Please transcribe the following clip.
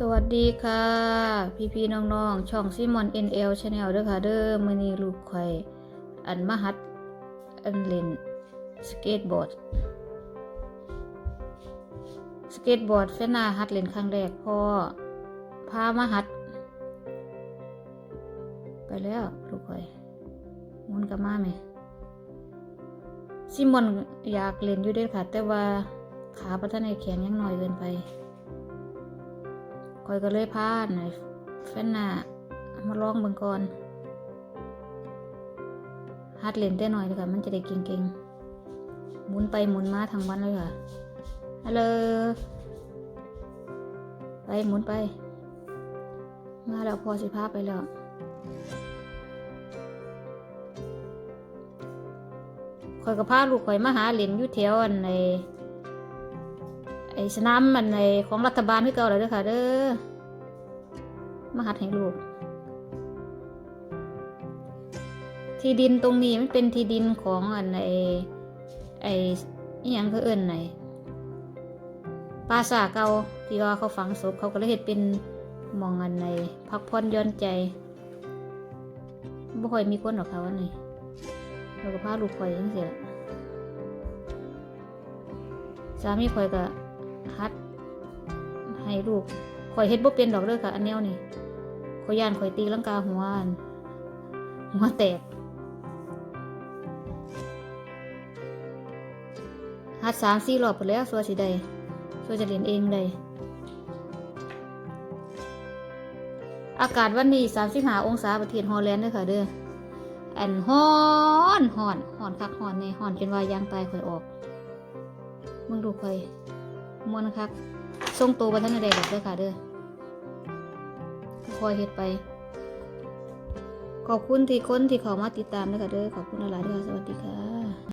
สวัสดีค่ะ พี่พี่ๆน้องๆ ช่องซิมอน NL Channel เด้อค่ะเด้อมือนี้ลูกไข่อันมาหัดอันเล่นสเก็ตบอร์ดสเก็ตบอร์ดเฟนาหัดเล่นครั้งแรกพ่อพามาหัด ไปแล้วลูกไข่มุนกับมาไหมซิมอนอยากเล่นอยู่เด้วยค่ะ แต่ว่าขาประท่าแข็งยังหน่อยเกินไป คอยก็เลยพาหน่อยแฟนน่ะมาลองเบิ่งก่อนฮัดเล่นได้หน่อยเลยค่ะ มันจะได้เก่งๆหมุนไปหมุนมาทั้งวันเลยค่ะฮัลโหลไปหมุนไป มาแล้วพอสิพาไปแล้วคอยกับพาลูกข่อยมาหาเหรียญอยู่แถวอันใน ไอ้สนามมันในของรัฐบาลที่เก่าเลยเด้อค่ะเด้อมาหัดให้ลูก ที่ดินตรงนี้มันเป็นที่ดินของอันไอ้ไอ้อิหยังเขาเอิ่นไหนปราสาเก่าที่ว่าเขาฝังศพเขาก็เลยเห็ดเป็นมองอันในพักผ่อนย่อนใจบ่ค่อยมีคนหรอกค่ะวันนี้เราก็พาลูกข่อยจังซี่ล่ะสามีข่อยก็ ฮัดให้ลูกข่อยเฮ็ดบ่เป็นดอกเด้อค่ะ อันแนวนี่ข่อยย่านข่อยตีลังกาหัวอันหัวแตกฮัดสามสี่รอบไปแล้วสัวสิได้สัวจะเรียนเองได้อากาศวันนี้สามสิบห้าองศาประเทศฮอลแลนด์เด้อค่ะเด้ออันฮอนฮอนฮอนคักฮอนในฮอนจนว่ายางตายข่อยออกมึงดูข่อย มวนคักทรงตัวบัทันใดดอกเด้อค่ะเด้อคอยเฮ็ดไป ขอบคุณที่คนที่เขามาติดตามเด้อค่ะเด้อขอบคุณหลายๆเด้อค่ะสวัสดีค่ะ